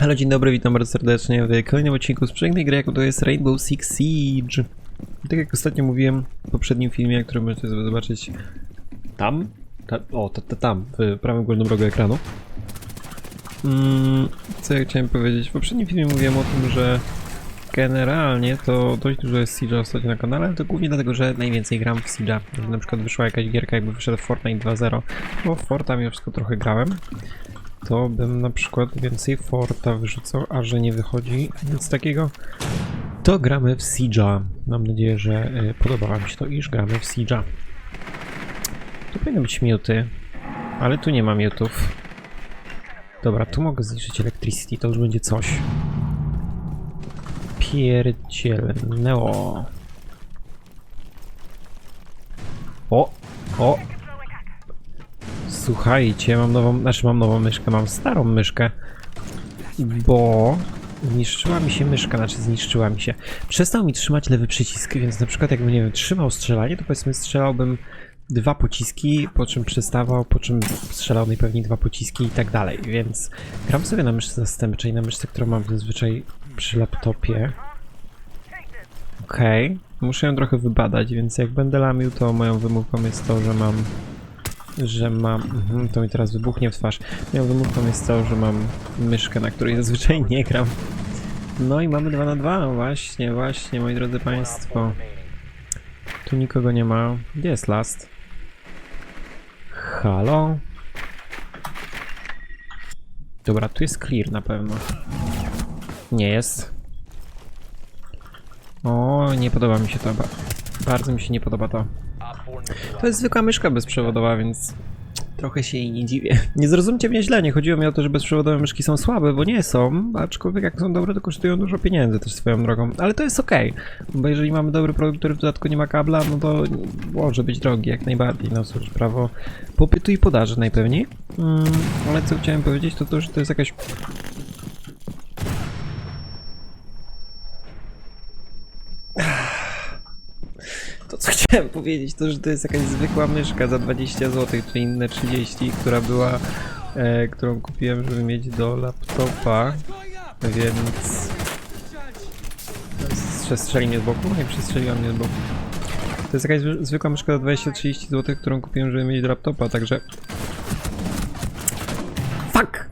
Halo, dzień dobry, witam bardzo serdecznie w kolejnym odcinku z pięknej gry, jaką to jest Rainbow Six Siege. Tak jak ostatnio mówiłem w poprzednim filmie, który możecie zobaczyć tam, ta, o, ta, ta, tam, w prawym górnym rogu ekranu. Mm, co ja chciałem powiedzieć? W poprzednim filmie mówiłem o tym, że generalnie to dość dużo jest Siege'a ostatnio na kanale, ale to głównie dlatego, że najwięcej gram w Siege'a. Na przykład wyszła jakaś gierka, jakby wyszedł Fortnite 2.0, bo w Forta mimo wszystko trochę grałem to bym na przykład więcej Forta wyrzucał, a że nie wychodzi nic takiego, to gramy w Siege'a. Mam nadzieję, że y, podoba wam się to, iż gramy w Siege'a. Tu powinny być miuty, ale tu nie ma miutów. Dobra, tu mogę zniszczyć Electricity, to już będzie coś. Pierdzielnęło. O! O! Słuchajcie, mam nową, znaczy mam nową myszkę, mam starą myszkę, bo zniszczyła mi się myszka, znaczy zniszczyła mi się. Przestał mi trzymać lewy przycisk, więc na przykład jakbym, nie wiem, trzymał strzelanie, to powiedzmy strzelałbym dwa pociski, po czym przestawał, po czym strzelał najpewniej dwa pociski i tak dalej, więc gram sobie na myszce zastępczej, na myszce, którą mam zazwyczaj przy laptopie. Okej, muszę ją trochę wybadać, więc jak będę lamił, to moją wymówką jest to, że mam że mam. Mhm, to mi teraz wybuchnie w twarz. Moją wymówką jest to, że mam myszkę, na której zazwyczaj nie gram. No i mamy 2 na 2 Właśnie, właśnie, moi drodzy Państwo. Tu nikogo nie ma. Gdzie jest last? Halo? Dobra, tu jest clear na pewno. Nie jest. O, nie podoba mi się to. ba- Bardzo mi się nie podoba to. To jest zwykła myszka bezprzewodowa, więc trochę się jej nie dziwię. Nie zrozumcie mnie źle, nie chodziło mi o to, że bezprzewodowe myszki są słabe, bo nie są, aczkolwiek jak są dobre, to kosztują dużo pieniędzy też swoją drogą. Ale to jest okej, bo jeżeli mamy dobry produkt, który w dodatku nie ma kabla, no to może być drogi jak najbardziej. No cóż, prawo popytu i podaży najpewniej. Mm, ale co chciałem powiedzieć, to to, że to jest jakaś To co chciałem powiedzieć, to że to jest jakaś zwykła myszka za 20 zł, czy inne 30, która była, e, którą kupiłem, żeby mieć do laptopa, więc... Przestrzeli mnie z boku? Nie przestrzeliła mnie z boku. To jest jakaś zwy- zwykła myszka za 20-30 zł, którą kupiłem, żeby mieć do laptopa, także... Fuck!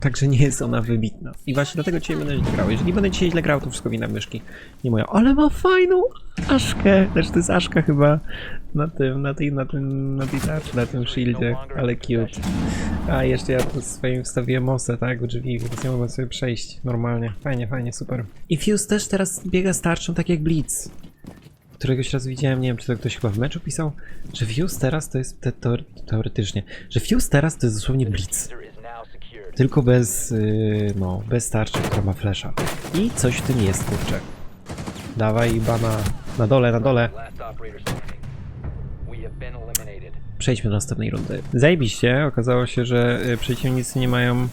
Także nie jest ona wybitna. I właśnie dlatego dzisiaj będę źle grał. Jeżeli będę dzisiaj źle grał, to wszystko wina myszki. Nie moja. Ale ma fajną Aszkę. Znaczy to jest Aszka chyba na tym, na tej, na tym, na tej tarczy, na tym shieldzie. Ale cute. A jeszcze ja tu swoim wstawiłem mosę, tak, w drzwi, więc nie mogłem sobie przejść normalnie. Fajnie, fajnie, super. I Fuse też teraz biega z tarczą tak jak Blitz. Któregoś raz widziałem, nie wiem czy to ktoś chyba w meczu pisał, że Fuse teraz to jest te, teore- teoretycznie, że Fuse teraz to jest dosłownie Blitz. Tylko bez, yy, no, bez tarczy, która ma flesza. I coś w tym jest, kurczę. Dawaj, bana. Na dole, na dole. Przejdźmy do następnej rundy. Zajebiście, okazało się, że y, przeciwnicy nie mają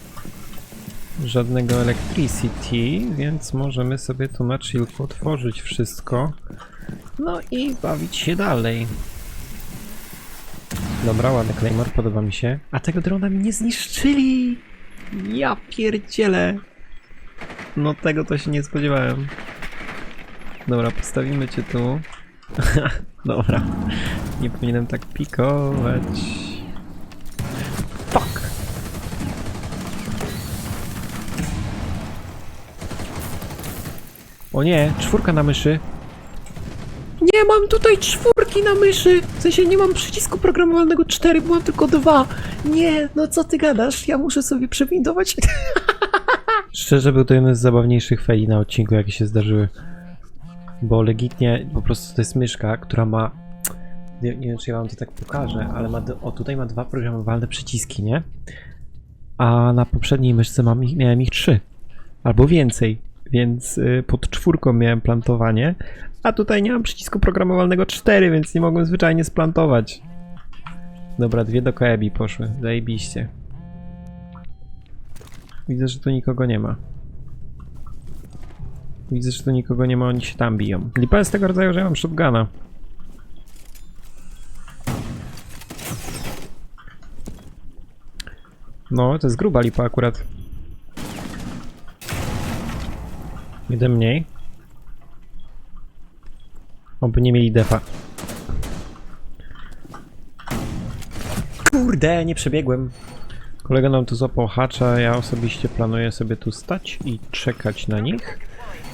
żadnego electricity, więc możemy sobie tu na chillku otworzyć wszystko. No i bawić się dalej. Dobra, ładny Claymore, podoba mi się. A tego drona mi nie zniszczyli! Ja pierdzielę! No tego to się nie spodziewałem. Dobra, postawimy cię tu. Dobra. Nie powinienem tak pikować. Fuck! O nie, czwórka na myszy. Nie mam tutaj czwórki na myszy! W sensie nie mam przycisku programowalnego 4, bo mam tylko dwa. Nie, no co ty gadasz? Ja muszę sobie przewindować. Szczerze był to jeden z zabawniejszych faili na odcinku, jakie się zdarzyły. Bo legitnie po prostu to jest myszka, która ma. Nie, nie wiem, czy ja wam to tak pokażę, ale ma. O, tutaj ma dwa programowalne przyciski, nie? A na poprzedniej myszce mam ich, miałem ich trzy. Albo więcej. Więc y, pod czwórką miałem plantowanie, a tutaj nie mam przycisku programowalnego 4, więc nie mogłem zwyczajnie splantować. Dobra, dwie do Koebi poszły. Zajebiście. Widzę, że tu nikogo nie ma. Widzę, że tu nikogo nie ma, oni się tam biją. Lipa jest tego rodzaju, że ja mam shotguna. No, to jest gruba lipa akurat. Jeden mniej. Oby nie mieli defa. Kurde, nie przebiegłem. Kolega nam tu złapał hacza, ja osobiście planuję sobie tu stać i czekać na nich.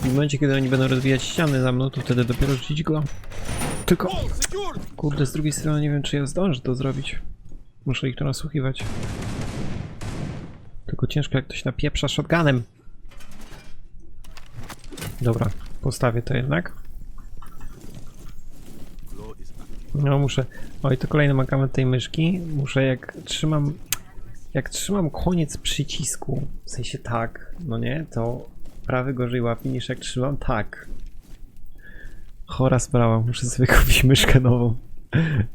I w momencie, kiedy oni będą rozwijać ściany za mną, to wtedy dopiero rzucić go. Tylko... Kurde, z drugiej strony nie wiem, czy ja zdążę to zrobić. Muszę ich tu nasłuchiwać. Tylko ciężko jak ktoś napieprza shotgunem. Dobra, postawię to jednak. No muszę. Oj, to kolejny mankament tej myszki. Muszę jak trzymam. Jak trzymam koniec przycisku, w sensie tak, no nie, to prawy gorzej łapi niż jak trzymam tak. Chora sprawa, muszę sobie kupić myszkę nową.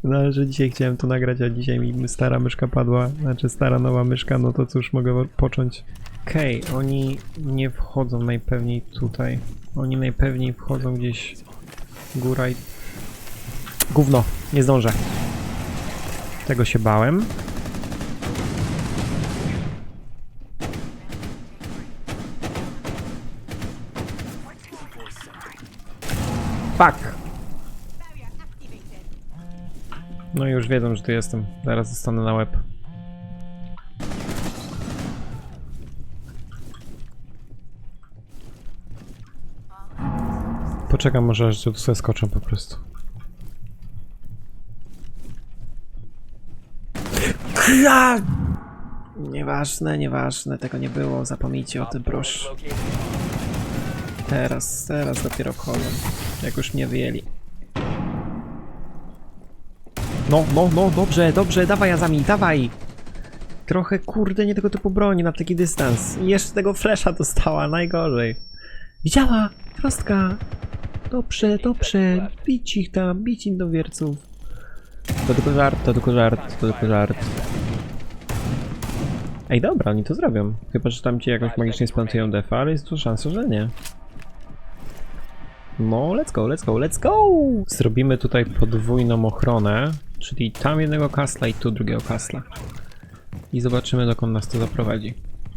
No że dzisiaj chciałem to nagrać, a dzisiaj mi stara myszka padła, znaczy stara nowa myszka, no to cóż, mogę począć. Okej, oni nie wchodzą najpewniej tutaj. Oni najpewniej wchodzą gdzieś góra i... Gówno, nie zdążę. Tego się bałem. Fuck! No i już wiedzą, że tu jestem. Zaraz zostanę na łeb. Poczekam może, aż tu sobie skoczę po prostu. Kra! Nieważne, nieważne, tego nie było, zapomnijcie o tym, proszę. Teraz, teraz dopiero wchodzą, jak już mnie wyjęli. No, no, no, dobrze, dobrze, dawaj Azami, dawaj! Trochę, kurde, nie tego typu broni na taki dystans. I jeszcze tego flesza dostała, najgorzej. Widziała! Frostka! Dobrze, dobrze, bić ich tam, bić im do wierców. To tylko żart, to tylko żart, to tylko żart. Ej, dobra, oni to zrobią. Chyba, że tam ci jakoś magicznie splantują defa, ale jest tu szansa, że nie. No, let's go, let's go, let's go! Zrobimy tutaj podwójną ochronę, czyli tam jednego kasla i tu drugiego kasla. I zobaczymy, dokąd nas to zaprowadzi.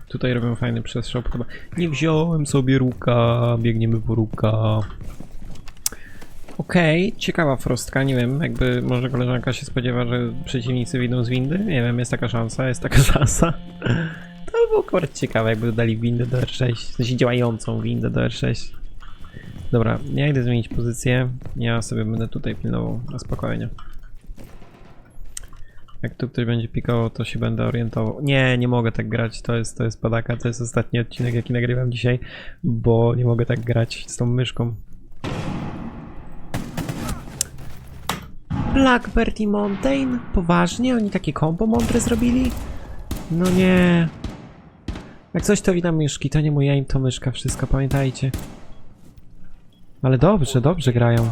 Tutaj robią fajny przestrzał, chyba. Nie wziąłem sobie ruka, biegniemy po ruka. Okej, ciekawa frostka, nie wiem, jakby może koleżanka się spodziewa, że przeciwnicy wyjdą z windy? Nie wiem, jest taka szansa, jest taka szansa. To by było akurat ciekawe, jakby dodali windę do R6, w sensie działającą windę do R6. Dobra, ja idę zmienić pozycję, ja sobie będę tutaj pilnował, na spokojnie. Jak tu ktoś będzie pikował, to się będę orientował. Nie, nie mogę tak grać, to jest, to jest padaka, to jest ostatni odcinek, jaki nagrywam dzisiaj, bo nie mogę tak grać z tą myszką. Blackbird i Mountain? Poważnie? Oni takie kombo mądre zrobili? No nie. Jak coś to wina myszki, to nie moja im to myszka, wszystko pamiętajcie. Ale dobrze, dobrze grają.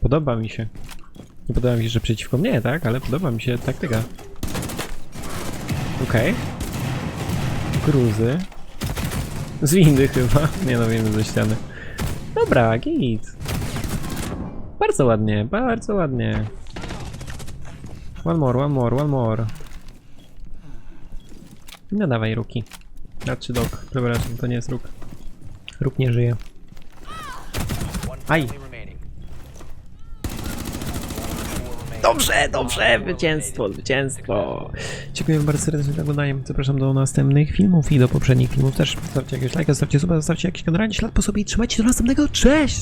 Podoba mi się. Nie podoba mi się, że przeciwko mnie, tak? Ale podoba mi się taktyka. Okej. Gruzy. Z windy chyba. Nie no, windy ze ściany. Dobra, git. Bardzo ładnie, bardzo ładnie. One more, one more, one more. No dawaj, Ruki. Znaczy dog, przepraszam, to nie jest Ruk. Ruk nie żyje. Aj! Dobrze, dobrze, zwycięstwo, zwycięstwo. Dziękuję bardzo serdecznie za oglądanie. Zapraszam do następnych filmów i do poprzednich filmów też. Zostawcie jakiegoś lajka, zostawcie suba, zostawcie jakiś generalnie ślad po sobie i trzymajcie do następnego. Cześć!